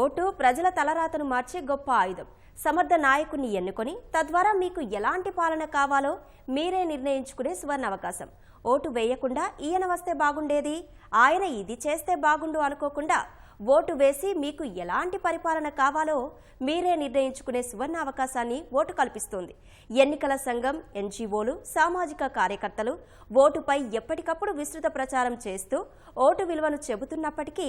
Vote ప్రజల తలరాతను మార్చే గొప్ప ఆయుధం. సమర్థ నాయకుని ఎన్నుకొని తద్వారా మీకు ఎలాంటి పాలన కావాలో మీరే నిర్ణయించుకునే సువర్ణ అవకాశం ఓటు వేయకుండా ఈయన వస్తే బాగుండేది ఆయన ఇది చేస్తే బాగుండు అనుకోకుండా ఓటు వేసి మీకు ఎలాంటి పరిపాలన కావాలో మీరే నిర్ణయించుకునే సువర్ణ అవకాశాన్ని ఓటు కల్పిస్తోంది. ఎన్నికల సంఘం ఎన్జీఓలు సామాజిక కార్యకర్తలు ఓటుపై ఎప్పటికప్పుడు విస్తృత ప్రచారం చేస్తూ ఓటు విలువను చెబుతున్నప్పటికీ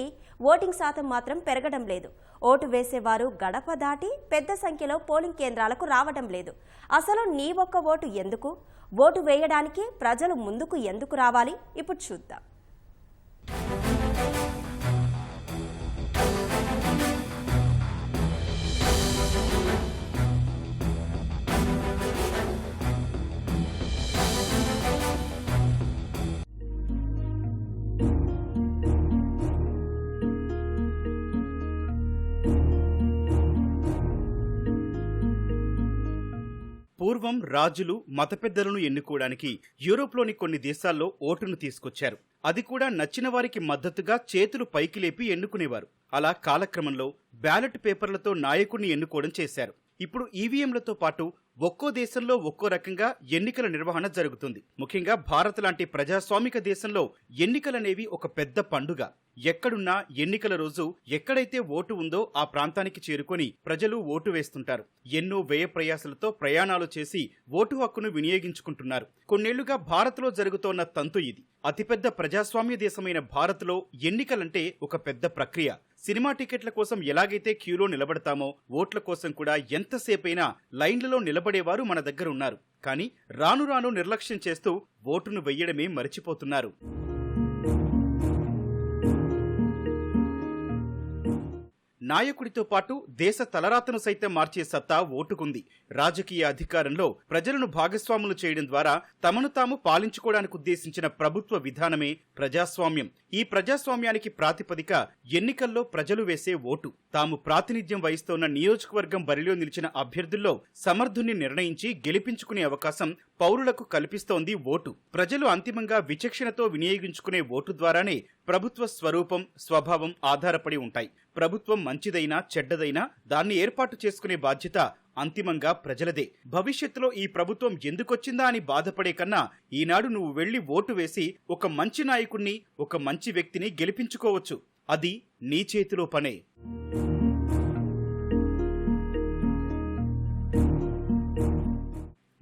ఓటింగ్ శాతం మాత్రం పెరగడం లేదు. ఓటు వేసేవారు గడప దాటి పెద్ద సంఖ్యలో పోలింగ్ కేంద్రాలకు రావడం లేదు. అసలు నీ ఒక్క ఓటు ఎందుకు? ఓటు వేయడానికి ప్రజలు ముందుకు ఎందుకు రావాలి? ఇప్పుడు చూద్దాం. పూర్వం రాజులు మత పెద్దలను ఎన్నుకోవడానికి యూరోప్లోని కొన్ని దేశాల్లో ఓటును తీసుకొచ్చారు. అది కూడా నచ్చిన వారికి మద్దతుగా చేతులు పైకి లేపి ఎన్నుకునేవారు. అలా కాలక్రమంలో బ్యాలెట్ పేపర్లతో నాయకుడిని ఎన్నుకోవడం చేశారు. ఇప్పుడు ఈవీఎంలతో పాటు ఒక్కో దేశంలో ఒక్కో రకంగా ఎన్నికల నిర్వహణ జరుగుతుంది. ముఖ్యంగా భారత్ లాంటి ప్రజాస్వామిక దేశంలో ఎన్నికలనేవి ఒక పెద్ద పండుగ. ఎక్కడున్నా ఎన్నికల రోజు ఎక్కడైతే ఓటు ఉందో ఆ ప్రాంతానికి చేరుకొని ప్రజలు ఓటు వేస్తుంటారు. ఎన్నో వ్యయ ప్రయాసలతో ప్రయాణాలు చేసి ఓటు హక్కును వినియోగించుకుంటున్నారు. కొన్నేళ్ళుగా భారత్లో జరుగుతోన్న తంతు ఇది. అతిపెద్ద ప్రజాస్వామ్య దేశమైన భారత్లో ఎన్నికలంటే ఒక పెద్ద ప్రక్రియ. సినిమా టికెట్ల కోసం ఎలాగైతే క్యూలో నిలబడతామో ఓట్ల కోసం కూడా ఎంతసేపైనా లైన్లలో నిలబడేవారు మన దగ్గర ఉన్నారు కానీ రాను రాను నిర్లక్ష్యం చేస్తూ ఓటును వెయ్యడమే మరిచిపోతున్నారు. నాయకుడితో పాటు దేశ తలరాతను సైతం మార్చే సత్తా ఓటుకుంది. రాజకీయ అధికారంలో ప్రజలను భాగస్వాములు చేయడం ద్వారా తమను తాము పాలించుకోవడానికి ఉద్దేశించిన ప్రభుత్వ విధానమే ప్రజాస్వామ్యం. ఈ ప్రజాస్వామ్యానికి ప్రాతిపదిక ఎన్నికల్లో ప్రజలు వేసే ఓటు. తాము ప్రాతినిధ్యం వహిస్తోన్న నియోజకవర్గం బరిలో నిలిచిన అభ్యర్థుల్లో సమర్థుని నిర్ణయించి గెలిపించుకునే అవకాశం పౌరులకు కల్పిస్తోంది ఓటు. ప్రజలు అంతిమంగా విచక్షణతో వినియోగించుకునే ఓటు ద్వారానే ప్రభుత్వ స్వరూపం స్వభావం ఆధారపడి ఉంటాయి. ప్రభుత్వం మంచిదైనా చెడ్డదైనా దాన్ని ఏర్పాటు చేసుకునే బాధ్యత అంతిమంగా ప్రజలదే. భవిష్యత్తులో ఈ ప్రభుత్వం ఎందుకొచ్చిందా అని బాధపడే కన్నా ఈనాడు నువ్వు వెళ్ళి ఓటు వేసి ఒక మంచి నాయకుణ్ణి ఒక మంచి వ్యక్తిని గెలిపించుకోవచ్చు. అది నీ చేతిలో పనే.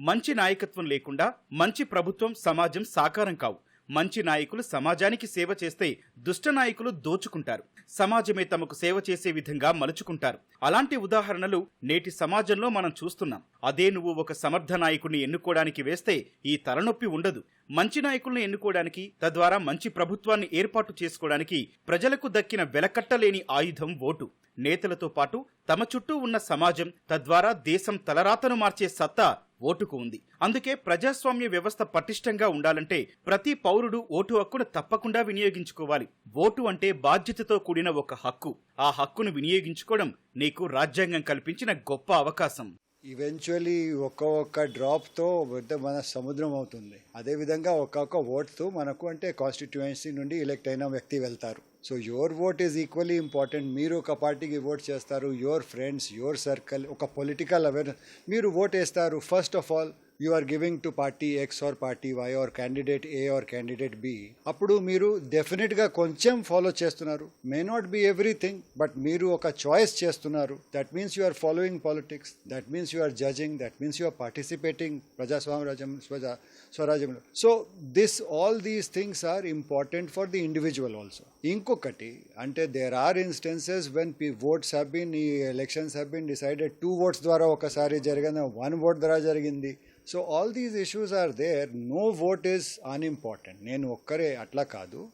మంచి నాయకత్వం లేకుండా మంచి ప్రభుత్వం సమాజం సాకారం కావు. మంచి నాయకులు సమాజానికి సేవ చేస్తే దుష్ట నాయకులు దోచుకుంటారు. సమాజమే తమకు సేవ చేసే విధంగా మలుచుకుంటారు. అలాంటి ఉదాహరణలు నేటి సమాజంలో మనం చూస్తున్నాం. అదే నువ్వు ఒక సమర్థ నాయకుడిని ఎన్నుకోవడానికి వేస్తే ఈ తలనొప్పి ఉండదు. మంచి నాయకుల్ని ఎన్నుకోవడానికి తద్వారా మంచి ప్రభుత్వాన్ని ఏర్పాటు చేసుకోవడానికి ప్రజలకు దక్కిన వెలకట్టలేని ఆయుధం ఓటు. నేతలతో పాటు తమ చుట్టూ ఉన్న సమాజం తద్వారా దేశం తలరాతను మార్చే సత్తా ఓటుకు ఉంది. అందుకే ప్రజాస్వామ్య వ్యవస్థ పటిష్టంగా ఉండాలంటే ప్రతి పౌరుడు ఓటు హక్కును తప్పకుండా వినియోగించుకోవాలి. ఓటు అంటే బాధ్యతతో కూడిన ఒక హక్కు. ఆ హక్కును వినియోగించుకోవడం నీకు రాజ్యాంగం కల్పించిన గొప్ప అవకాశం. ఈవెన్చువలీ ఒక్కొక్క డ్రాప్తో పెద్ద మన సముద్రం అవుతుంది. అదేవిధంగా ఒక్కొక్క ఓట్తో మనకు అంటే కాన్స్టిట్యుయెన్సీ నుండి ఎలెక్ట్ అయిన వ్యక్తి వెళ్తారు. So your vote is equally important మీరు ఒక పార్టీకి ఓట్ చేస్తారు. యువర్ ఫ్రెండ్స్ యువర్ సర్కిల్ ఒక పొలిటికల్ అవేర్నెస్ మీరు ఓట్ వేస్తారు. First of all you are giving to party X or party Y or candidate A or candidate B అప్పుడు మీరు డెఫినెట్గా కొంచెం ఫాలో చేస్తున్నారు. May not be everything but మీరు ఒక చాయిస్ చేస్తున్నారు. That means you are following politics that means you are judging that means you are participating ప్రజాస్వామ్యరాజ్యం స్వజా స్వరాజ్యంలో so this all these things are important for the individual also ఇంకొకటి అంటే there are instances when P votes have been ఈ elections have been decided two votes ద్వారా ఒకసారి జరిగిన one vote ద్వారా జరిగింది. So all these issues are there. No vote is unimportant. నేను ఒక్కరే అట్లా కాదు.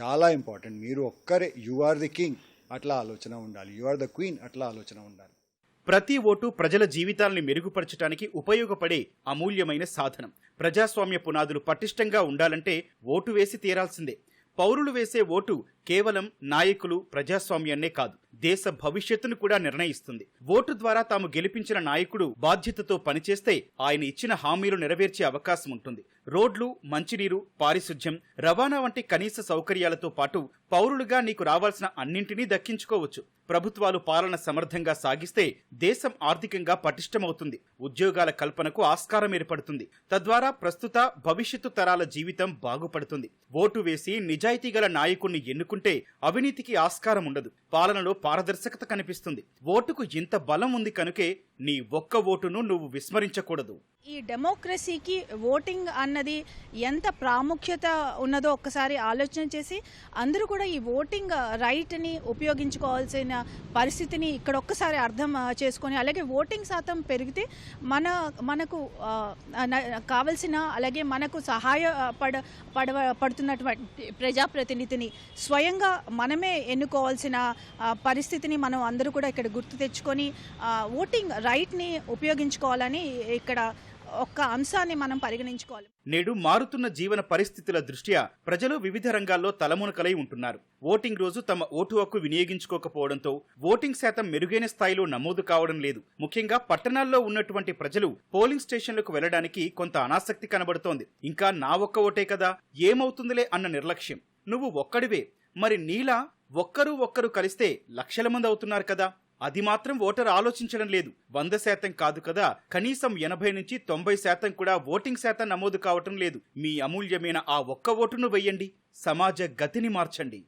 చాలా ఇంపార్టెంట్. మీరు ఒక్కరే యు ఆర్ ది కింగ్ అట్లా ఆలోచన ఉండాలి. యు ఆర్ ద క్వీన్ అట్లా ఆలోచన ఉండాలి. ప్రతి ఓటు ప్రజల జీవితాల్ని మెరుగుపరచడానికి ఉపయోగపడే అమూల్యమైన సాధనం. ప్రజాస్వామ్య పునాదులు పటిష్టంగా ఉండాలంటే ఓటు వేసి తీరాల్సిందే. పౌరులు వేసే ఓటు కేవలం నాయకులు ప్రజాస్వామ్యాన్నే కాదు. దేశ భవిష్యత్తును కూడా నిర్ణయిస్తుంది. ఓటు ద్వారా తాము గెలిపించిన నాయకుడు బాధ్యతతో పనిచేస్తే ఆయన ఇచ్చిన హామీలు నెరవేర్చే అవకాశం ఉంటుంది. రోడ్లు మంచినీరు పారిశుధ్యం రవాణా వంటి కనీస సౌకర్యాలతో పాటు పౌరులుగా నీకు రావాల్సిన అన్నింటినీ దక్కించుకోవచ్చు. ప్రభుత్వాలు పాలన సమర్థంగా సాగిస్తే దేశం ఆర్థికంగా పటిష్టమవుతుంది. ఉద్యోగాల కల్పనకు ఆస్కారం ఏర్పడుతుంది. తద్వారా ప్రస్తుత భవిష్యత్తు తరాల జీవితం బాగుపడుతుంది. ఓటు వేసి నిజాయితీ గల నాయకుణ్ణి ఎన్నుకుంటే అవినీతికి ఆస్కారం ఉండదు. పాలనలో పారదర్శకత కనిపిస్తుంది. ఓటుకు ఇంత బలం ఉంది కనుకే నీ ఒక్క ఓటును నువ్వు విస్మరించకూడదు. ఈ డెమోక్రసీకి ఓటింగ్ అన్నది ఎంత ప్రాముఖ్యత ఉన్నదో ఒక్కసారి ఆలోచన చేసి అందరూ కూడా ఈ ఓటింగ్ రైట్ని ఉపయోగించుకోవాల్సిన పరిస్థితిని ఇక్కడ ఒక్కసారి అర్థం చేసుకొని అలాగే ఓటింగ్ శాతం పెరిగితే మన మనకు కావలసిన అలాగే మనకు సహాయపడ పడవ పడుతున్నటువంటి ప్రజాప్రతినిధిని స్వయంగా మనమే ఎన్నుకోవాల్సిన పరిస్థితిని మనం అందరూ కూడా ఇక్కడ గుర్తు తెచ్చుకొని ఓటింగ్ రైట్ని ఉపయోగించుకోవాలని ఇక్కడ ఒక్క అంశాన్ని మనం పరిగణించుకోవాలి. నేడు మారుతున్న జీవన పరిస్థితుల దృష్ట్యా ప్రజలు వివిధ రంగాల్లో తలమునకలై ఉంటున్నారు. ఓటింగ్ రోజు తమ ఓటు హక్కు వినియోగించుకోకపోవడంతో ఓటింగ్ శాతం మెరుగైన స్థాయిలో నమోదు కావడం లేదు. ముఖ్యంగా పట్టణాల్లో ఉన్నటువంటి ప్రజలు పోలింగ్ స్టేషన్లకు వెళ్ళడానికి కొంత అనాసక్తి కనబడుతోంది. ఇంకా నా ఒక్క ఓటే కదా? ఏమవుతుందిలే అన్న నిర్లక్ష్యం. నువ్వు ఒక్కడివే. మరి నీలా ఒక్కరు ఒక్కరు కలిస్తే లక్షల మంది అవుతున్నారు కదా? అది మాత్రం ఓటర్ ఆలోచించడం లేదు. వంద శాతం కాదు కదా. కనీసం ఎనభై నుంచి తొంభై శాతం కూడా ఓటింగ్ శాతం నమోదు కావటం లేదు. మీ అమూల్యమైన ఆ ఒక్క ఓటును వెయ్యండి. సమాజ గతిని మార్చండి.